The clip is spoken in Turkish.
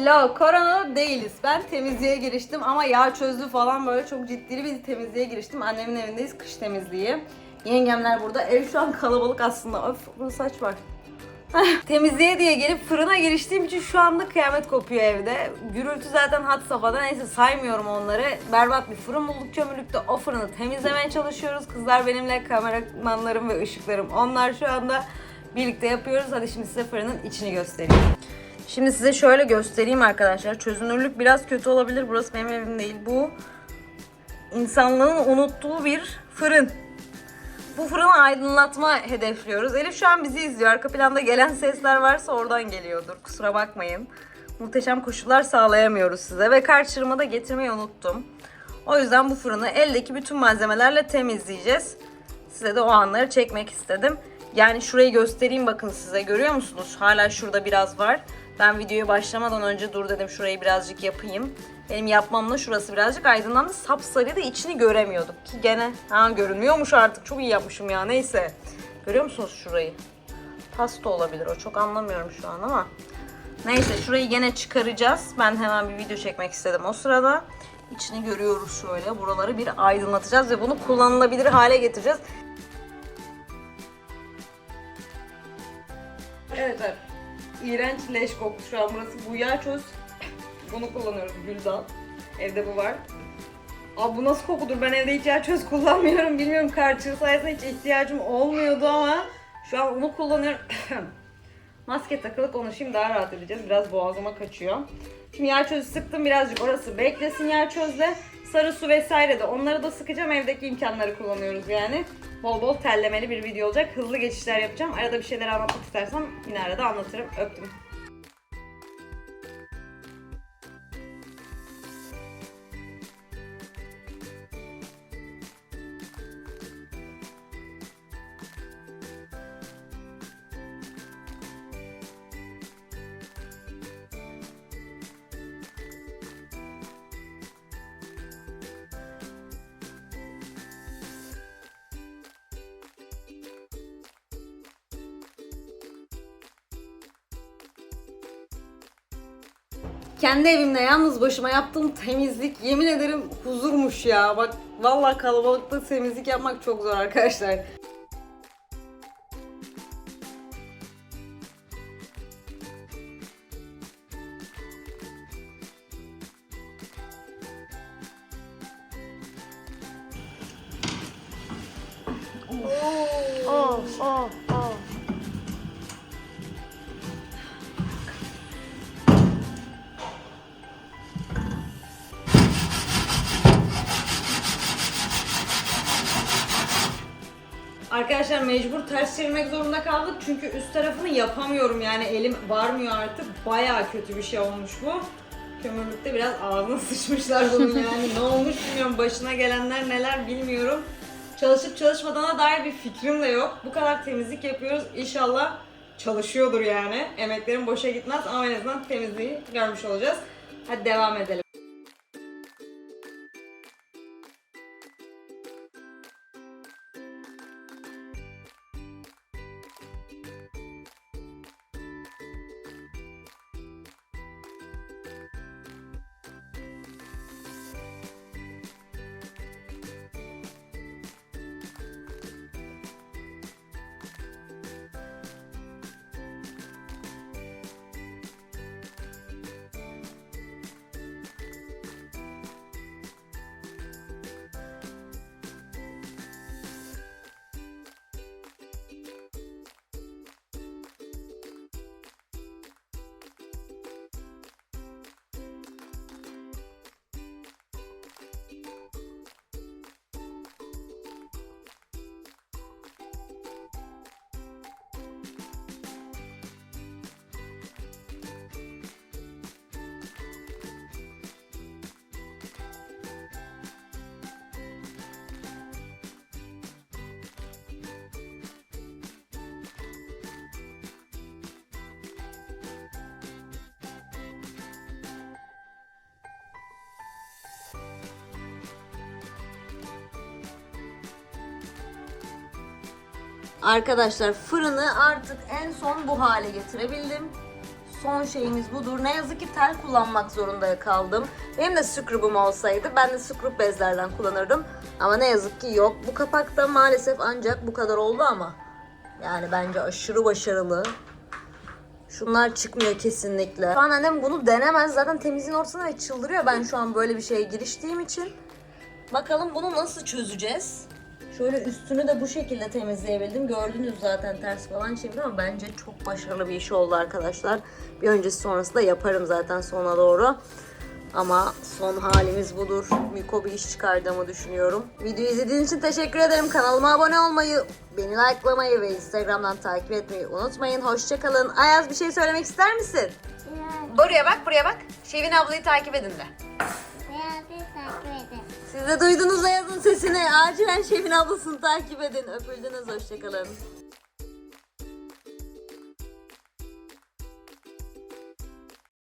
Hello, korona değiliz. Ben temizliğe giriştim ama yağ çözdü falan böyle çok ciddi bir temizliğe giriştim. Annemin evindeyiz, kış temizliği. Yengemler burada. Ev şu an kalabalık aslında. Öf, burada saç var. Temizliğe diye gelip fırına giriştiğim için şu anda kıyamet kopuyor evde. Gürültü zaten had safhada. Neyse saymıyorum onları. Berbat bir fırın bulduk kömürlükte. O fırını temizlemeye çalışıyoruz. Kızlar benimle kameramanlarım ve ışıklarım. Onlar şu anda birlikte yapıyoruz. Hadi şimdi size fırının içini göstereyim. Şimdi size şöyle göstereyim arkadaşlar. Çözünürlük biraz kötü olabilir. Burası benim evim değil. Bu insanlığın unuttuğu bir fırın. Bu fırını aydınlatma hedefliyoruz. Elif şu an bizi izliyor. Arka planda gelen sesler varsa oradan geliyordur. Kusura bakmayın. Muhteşem koşullar sağlayamıyoruz size. Ve kar çırımı da getirmeyi unuttum. O yüzden bu fırını eldeki bütün malzemelerle temizleyeceğiz. Size de o anları çekmek istedim. Yani şurayı göstereyim bakın size. Görüyor musunuz? Hala şurada biraz var. Ben videoya başlamadan önce dur dedim şurayı birazcık yapayım. Benim yapmamla şurası birazcık aydınlandı. Sapsarıydı içini göremiyorduk. Ki gene ha görünmüyormuş artık. Çok iyi yapmışım ya neyse. Görüyor musunuz şurayı? Pasta olabilir o. Çok anlamıyorum şu an ama. Neyse şurayı gene çıkaracağız. Ben hemen bir video çekmek istedim o sırada. İçini görüyoruz şöyle. Buraları bir aydınlatacağız ve bunu kullanılabilir hale getireceğiz. Evet evet. İğrenç leş koktu şu an burası. Bu yağ çöz. Bunu kullanıyoruz Güldan. Evde bu var. Abi bu nasıl kokudur? Ben evde hiç yağ çöz kullanmıyorum. Bilmiyorum karçığı sayesinde hiç ihtiyacım olmuyordu ama şu an onu kullanıyorum. Maske takılı konuşayım daha rahat edeceğiz. Biraz boğazıma kaçıyor. Şimdi yağ çözü sıktım birazcık orası beklesin yağ çözle. Sarı su vesaire de onları da sıkacağım. Evdeki imkanları kullanıyoruz yani. Bol bol tellemeli bir video olacak. Hızlı geçişler yapacağım. Arada bir şeyler anlatmak istersem yine arada anlatırım. Öptüm. Kendi evimde yalnız başıma yaptığım temizlik yemin ederim huzurmuş ya. Bak vallahi kalabalıkta temizlik yapmak çok zor arkadaşlar. Oh, oh, Arkadaşlar mecbur ters çevirmek zorunda kaldık çünkü üst tarafını yapamıyorum yani elim varmıyor artık. Bayağı kötü bir şey olmuş bu. Kömürlükte biraz ağzına sıçmışlar bunun yani ne olmuş bilmiyorum başına gelenler neler bilmiyorum. Çalışıp çalışmadığına dair bir fikrim de yok. Bu kadar temizlik yapıyoruz İnşallah çalışıyordur yani. Emeklerim boşa gitmez ama en azından temizliği görmüş olacağız. Hadi devam edelim. Arkadaşlar fırını artık en son bu hale getirebildim. son şeyimiz budur. Ne yazık ki tel kullanmak zorunda kaldım. Benim de scrub'um olsaydı ben de scrub bezlerden kullanırdım. Ama ne yazık ki yok. Bu kapakta maalesef ancak bu kadar oldu ama. Yani bence aşırı başarılı. Şunlar çıkmıyor kesinlikle. Şu an annem bunu denemez. Zaten temizliğin ortasına ve çıldırıyor ben şu an böyle bir şeye giriştiğim için. Bakalım bunu nasıl çözeceğiz? Şöyle üstünü de bu şekilde temizleyebildim. Gördünüz zaten ters falan çevirdim ama bence çok başarılı bir iş oldu arkadaşlar. Bir öncesi sonrası da yaparım zaten sona doğru. Ama son halimiz budur. Miko bir iş çıkardığımı düşünüyorum. Videoyu izlediğiniz için teşekkür ederim. Kanalıma abone olmayı, beni likelamayı ve Instagram'dan takip etmeyi unutmayın. Hoşçakalın. Ayaz bir şey söylemek ister misin? Buraya bak, buraya bak. Şevin ablayı takip edin de. Beyazı takip edin. Siz de duydunuz Ayaz'ın sesini. Acilen Şevin ablasını takip edin. Öpüldünüz. Hoşçakalın.